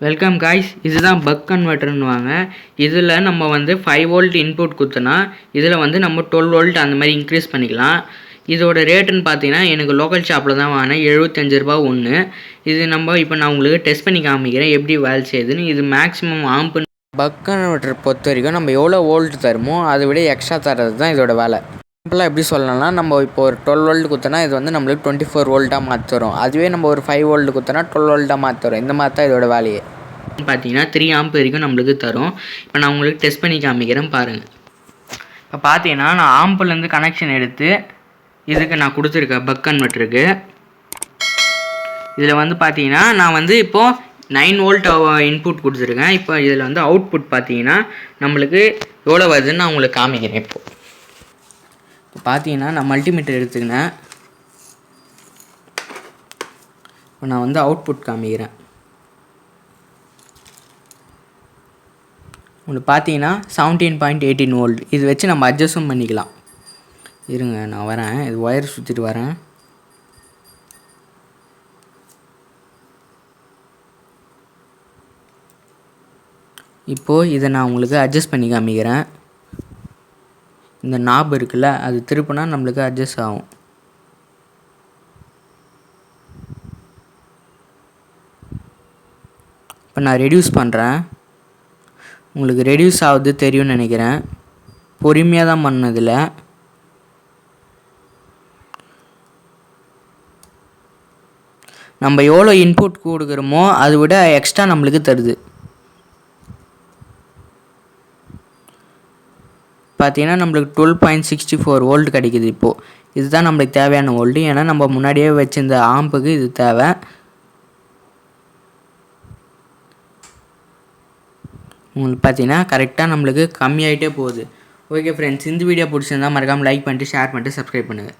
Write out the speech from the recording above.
Welcome guys இதுதான் buck கன்வெர்டர்னுவாங்க இதில் நம்ம வந்து ஃபைவ் வோல்ட் இன்புட் கொடுத்தோன்னா இதில் வந்து நம்ம டுவெல் வோல்ட் அந்த மாதிரி இன்க்ரீஸ் பண்ணிக்கலாம். இதோட ரேட்டுன்னு பார்த்தீங்கன்னா எனக்கு லோக்கல் ஷாப்பில் தான் வாங்கினேன். எழுபத்தஞ்சு ரூபா ஒன்று இது நம்ம இப்போ நான் உங்களுக்கு டெஸ்ட் பண்ணி காமிக்கிறேன். எப்படி வேலை செய்யுதுன்னு. இது மேக்ஸிமம் ஆம்பு பக் கன்வெர்ட்டர் பொறுத்த வரைக்கும் நம்ம எவ்வளோ வோல்ட் தருமோ அதை விட எக்ஸ்ட்ரா தர்றது தான் இதோட வேலை. சிம்பிளாக எப்படி சொல்லலாம்னா நம்ம இப்போ ஒரு டுவெல் வோல்ட் குத்தினா இது வந்து நம்மளுக்கு டுவெண்ட்டி ஃபோர் வோல்ட்டாக மாற்றுறோம் அதுவே நம்ம ஒரு ஃபைவ் வோல்ட் குத்தினா டுவெல் வோல்ட்டாக மாற்றுறோம் இந்த மாதிரி தான் இதோட வேலையே. பார்த்தீங்கன்னா த்ரீ ஆம்ப் வரைக்கும் நம்மளுக்கு தரும். இப்போ நான் உங்களுக்கு டெஸ்ட் பண்ணி காமிக்கிறேன் பாருங்கள் இப்போ பார்த்தீங்கன்னா நான் ஆம்புலேருந்து கனெக்ஷன் எடுத்து இதுக்கு நான் கொடுத்துருக்கேன் பக் கன்வெர்ட்டருக்கு. இதில் வந்து பார்த்தீங்கன்னா நான் வந்து இப்போது நைன் வோல்ட் இன்புட் கொடுத்துருக்கேன். இப்போ இதில் வந்து அவுட்புட் பார்த்தீங்கன்னா நம்மளுக்கு எவ்வளோ வருதுன்னு நான் உங்களுக்கு காமிக்கிறேன் இப்போது பார்த்தீங்கன்னா நான் மல்டிமீட்டர் எடுத்துக்கினேன். இப்போ நான் வந்து அவுட்புட் காமிக்கிறேன். உங்களுக்கு பார்த்தீங்கன்னா செவன்டீன் பாயிண்ட் எயிட்டீன் ஓல்டு இது வச்சு நம்ம அட்ஜஸ்டும் பண்ணிக்கலாம். இருங்க நான் வரேன். இது ஒயர் சுற்றிட்டு வரேன். இப்போது இதை நான் உங்களுக்கு அட்ஜஸ்ட் பண்ணி காமிக்கிறேன். இந்த நாப் இருக்குல்ல அது திருப்பினா நம்மளுக்கு அட்ஜஸ்ட் ஆகும். இப்போ நான் ரெடியூஸ் பண்ணுறேன் உங்களுக்கு ரெடியூஸ் ஆகுது தெரியும்னு நினைக்கிறேன். பொறுமையாக தான் பண்ணதில்ல நம்ம எவ்வளோ இன்புட் கொடுக்குறோமோ அதை விட எக்ஸ்ட்ரா நம்மளுக்கு தருது. பார்த்தீங்கன்னா நம்மளுக்கு twelve point sixty four volt கிடைக்குது இப்போது இதுதான் நம்மளுக்கு தேவையான ஓல்டு ஏன்னா நம்ம முன்னாடியே வச்சுருந்த ஆம்புக்கு இது தேவை. உங்களுக்கு பார்த்தீங்கன்னா கரெக்டாக நம்மளுக்கு கம்மியாகிட்டே போகுது. ஓகே ஃப்ரெண்ட்ஸ் இந்த வீடியோ பிடிச்சிருந்தா மறக்காமல் லைக் பண்ணிட்டு ஷேர் பண்ணிட்டு சப்ஸ்கிரைப் பண்ணுங்கள்